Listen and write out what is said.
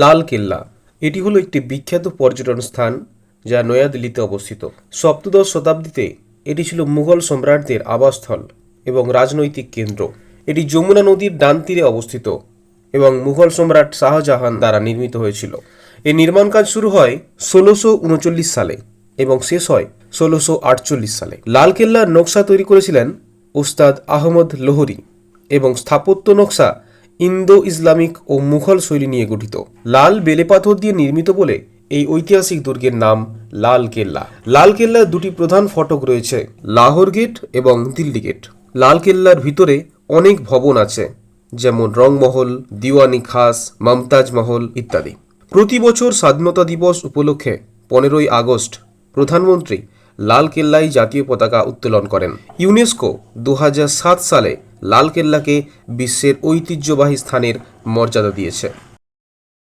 লাল কেল্লা। এটি হলো একটি বিখ্যাত পর্যটন স্থান যা নয়াদিল্লিতে অবস্থিত। সপ্তদশ শতাব্দীতে এটি ছিল মুঘল সম্রাটদের আবাসস্থল এবং রাজনৈতিক কেন্দ্র। এটি যমুনা নদীর ডান তীরে অবস্থিত এবং মুঘল সম্রাট শাহজাহান দ্বারা নির্মিত হয়েছিল। এই নির্মাণ কাজ শুরু হয় ষোলোশো উনচল্লিশ সালে এবং শেষ হয় ষোলোশো আটচল্লিশ সালে। লালকেল্লার নকশা তৈরি করেছিলেন উস্তাদ আহমদ লোহরি এবং স্থাপত্য নকশা ইন্দো ইসলামিক ও মুঘল শৈলী নিয়ে গঠিত। লাল বেলে পাথর দিয়ে নির্মিত বলে এই ঐতিহাসিক দুর্গের নাম লাল কেল্লা। লাল কেল্লার দুটি প্রধান ফটক রয়েছে, লাহোর গেট এবং দিল্লি গেট। লাল কেল্লার ভিতরে অনেক ভবন আছে, যেমন রংমহল, দিওয়ানি খাস, মমতাজ মহল ইত্যাদি। প্রতি বছর স্বাধীনতা দিবস উপলক্ষে পনেরোই আগস্ট প্রধানমন্ত্রী লাল কেল্লায় জাতীয় পতাকা উত্তোলন করেন। ইউনেস্কো দু হাজার সাত সালে লালকেল্লাকে বিশ্বের ঐতিহ্যবাহী স্থানের মর্যাদা দিয়েছে।